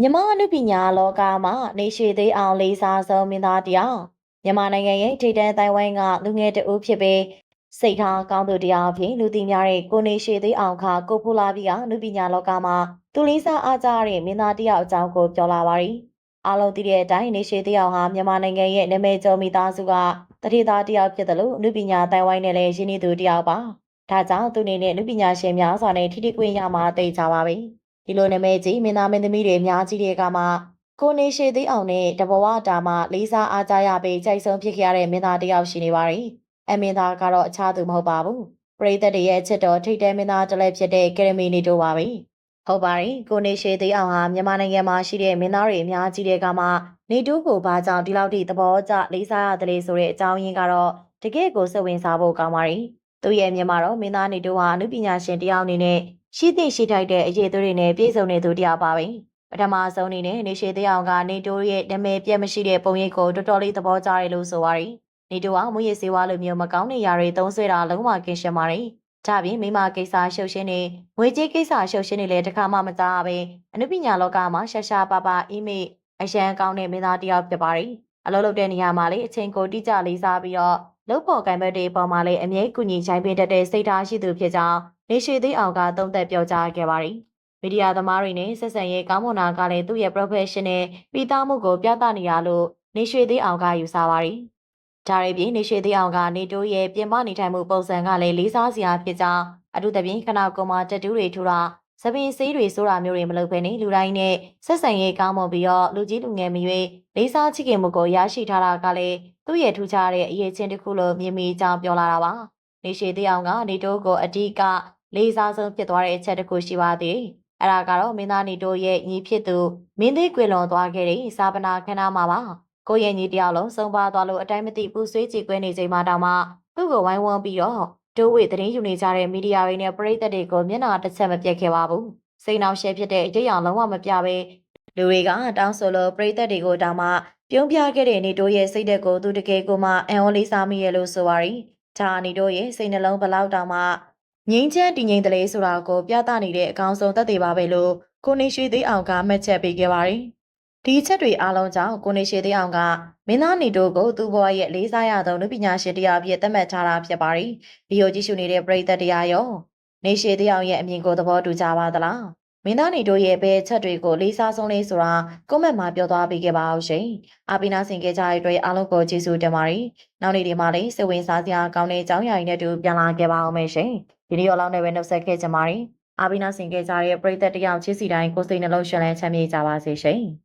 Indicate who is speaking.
Speaker 1: မြမအနုပညာလောကမှာနေရှိသေးအောင်လေးစားဆုံးမင်းသားတယောက်မြန်မာနိုင်ငံရဲ့ထိပ်တန်းတိုင်ဝိုင်းကလူငယ်တဦးဖြစ်ပြီးစိတ်ထားကောင်းသူတယောက်အဖြစ်လူသိများတဲ့ကိုနေရှိသေးအောင်ခါကိုဖူလာပြီးကအနုပညာလောကမှာသူလေးစားအားကြတဲ့မင်းသားတယောက်အကြောင်းကိုပြောလာပါရီအားလုံးသိတဲ့အတိုင်းနေရှိသေးအောင်ဟာမြန်မာနိုင်ငံရဲ့နာမည်ကျော်မိသားစုကတတိသားတယောက်ဖြစ်တယ်လို့အနုပညာတိုင်ဝိုင်းနဲ့လည်းရင်းနှီးသူတယောက်ပါဒါကြောင့်သူအနေနဲ့အနုပညာရှင်များစွာနဲ့ထိထိခွင့်ရမှာသိကြပါပြီ။ ဒီလိုနာမည်ကြီးမင်းသားမင်းသမီးတွေအများကြီးတွေကမှကိုနေရှိသေးအောင်နဲ့တဘဝတာမှလေးစားအားကြရပြီးကြိုက်ဆုံးဖြစ်ခဲ့ရတဲ့မင်းသားတစ်ယောက်ရှိနေပါရီအမင်းသားကတော့အခြားသူမဟုတ်ပါဘူးပရိသတ်တွေရဲ့အချစ်တော်ထိတ်တဲမင်းသားတစ်လည်းဖြစ်တဲ့ကရမီနီတိုပါပဲဟုတ်ပါရီကိုနေရှိသေးအောင်ဟာမြန်မာနိုင်ငံမှာရှိတဲ့မင်းသားတွေအများကြီးတွေကမှနေတိုးကိုဘာကြောင့်ဒီလောက်ထိသဘောကျလေးစားရတယ်လေဆိုတဲ့အကြောင်းရင်းကတော့တကယ့်ကိုစိတ်ဝင်စားဖို့ကောင်းပါရီသူ့ရဲ့မြန်မာတော့မင်းသားနေတိုးဟာအမှုပညာရှင်တစ်ယောက်အနေနဲ့ ရှိသည့်ရှိထိုက်တဲ့အရေးသွေးတွေနဲ့ပြည့်စုံနေသူတရားပါပဲပထမဆုံးအနေနဲ့နေရှိသေးအောင်ကနေတိုးရဲ့နာမည်ပြတ်မရှိတဲ့ပုံရိပ်ကိုတော်တော်လေးသဘောကျတယ်လို့ဆိုပါရီနေတိုးကမွေးရစေဝါလိုမျိုးမကောင်းတဲ့ຢာတွေသုံးဆွဲတာလုံးဝကင်းရှင်းပါရီဒါပြင်မိမကိစ္စရှုပ်ရှင်းနေငွေကြေးကိစ္စရှုပ်ရှင်းနေလဲတခါမှမကြားပဲအနုပညာလောကမှာရှာရှာပါပါအီးမေအရန်ကောင်းတဲ့မင်းသားတစ်ယောက်ဖြစ်ပါရီအလုပ်လုပ်တဲ့နေရာမှာလေအချိန်ကိုတိကျလေးစားပြီးတော့လုပ်ဖို့ကံဘက်တွေပေါ်မှာလည်းအမြဲကူညီချိုင်းပေးတတ်တဲ့စိတ်ထားရှိသူဖြစ်ကြောင်း နေရှိသေးအောင်ကသုံးသက်ပြောကြားခဲ့ပါရီမီဒီယာသမားတွေနဲ့ဆက်ဆံရေးကောင်းမွန်တာကလည်းသူ့ရဲ့ professional ပြီးသားမှုကိုပြသနေရလို့နေရှိသေးအောင်ကယူဆပါရီဒါရီပြင်နေရှိသေးအောင်ကနေတိုးရဲ့ပြင်ပနေထိုင်မှုပုံစံကလည်းလေးစားစရာဖြစ်ကြောင်းအထူးသဖြင့်ခနာကွန်မာတက်တူးတွေထူတာစပင်စေးတွေဆိုတာမျိုးတွေမလုပ်ဘဲနဲ့လူတိုင်းနဲ့ဆက်ဆံရေးကောင်းမွန်ပြီးတော့လူကြီးလူငယ်မရွေးလေးစားချစ်ခင်မှုကိုရရှိထားတာကလည်းသူ့ရဲ့ထူးခြားတဲ့အရေးချင်းတစ်ခုလို့မြင်မိကြောင်းပြောလာတာပါ နေရှိသေးအောင်ကနေတိုးကိုအဓိကလေးစားဆုံးဖြစ်သွားတဲ့အချက်တစ်ခုရှိပါသေးတယ်။အဲ့ဒါကတော့မင်းသားနီတို့ရဲ့ညီဖြစ်သူမင်းသေးကွေလွန်သွားခဲ့တဲ့စာပနာခန္ဓာမှာပါ။ကိုယ့်ရဲ့ညီတယောက်လုံးဆုံးပါသွားလို့အတိုင်းမသိပူဆွေးကြည်ကွဲနေချိန်မှတောင်မှသူ့ကိုဝိုင်းဝန်းပြီးတော့တိုးဝေသတင်းယူနေကြတဲ့မီဒီယာတွေနဲ့ပရိသတ်တွေကိုမျက်နှာတစ်ချက်မပြတ်ခဲ့ပါဘူး။စိတ်နှောင့်ရှက်ဖြစ်တဲ့အရေးအောင်လုံးဝမပြပဲလူတွေကတောင်းဆိုလို့ပရိသတ်တွေကိုတောင်မှပြုံးပြခဲ့တဲ့နေတိုးရဲ့စိတ်သက်ကိုသူတကယ်ကိုမှအံ့ဩလေးစားမိရလို့ဆိုပါရီ။ ဒါနေတိုးရဲ့စိတ်နှလုံးဘလောက်တောင်မှငိမ့်ချမ်းတည်ငိမ့်တလေဆိုတာကိုပြသနေတဲ့အကောင်းဆုံးသက်သေပါပဲလို့ကိုနေရွှေသေးအောင်ကမှတ်ချက်ပေးခဲ့ပါတယ်။ဒီချက်တွေအားလုံးကြောင့်ကိုနေရွှေသေးအောင်ကမင်းသားနေတို့ကိုသူ့ဘဝရဲ့လေးစားရသောလူပညာရှင်တရားအဖြစ်သတ်မှတ်ထားတာဖြစ်ပါတယ်။ဗီဒီယိုကြည့်ရှုနေတဲ့ပရိသတ်တရားရောနေရွှေသေးအောင်ရဲ့အမြင်ကိုသဘောတူကြပါသလား။ မင်းသားနေတို့ရဲ့ဘယ်ချက်တွေကိုလေးစားဆုံးလေးဆိုတာကွန်မန့်မှာပြောသွားပေးခဲ့ပါအောင်ရှင်။အာပီနာဆင်ခဲ့ကြတဲ့အတွက်အားလုံးကိုကျေးဇူးတင်ပါတယ်။နောက်နေ့ဒီမှာလည်းစိတ်ဝင်စားစရာကောင်းတဲ့အကြောင်းအရာတွေနဲ့တူပြန်လာခဲ့ပါအောင်မယ်ရှင်။ဒီနေ့ရောလောက်နဲ့ပဲနှုတ်ဆက်ခဲ့ကြပါရီ။အာဘိနာဆင်ခဲ့ကြတဲ့ပရိသတ်တယောက်ချစ်စီတိုင်းကိုယ်စိတ်နှလုံးရှင်လန်းချမ်းမြေ့ကြပါစေရှင်။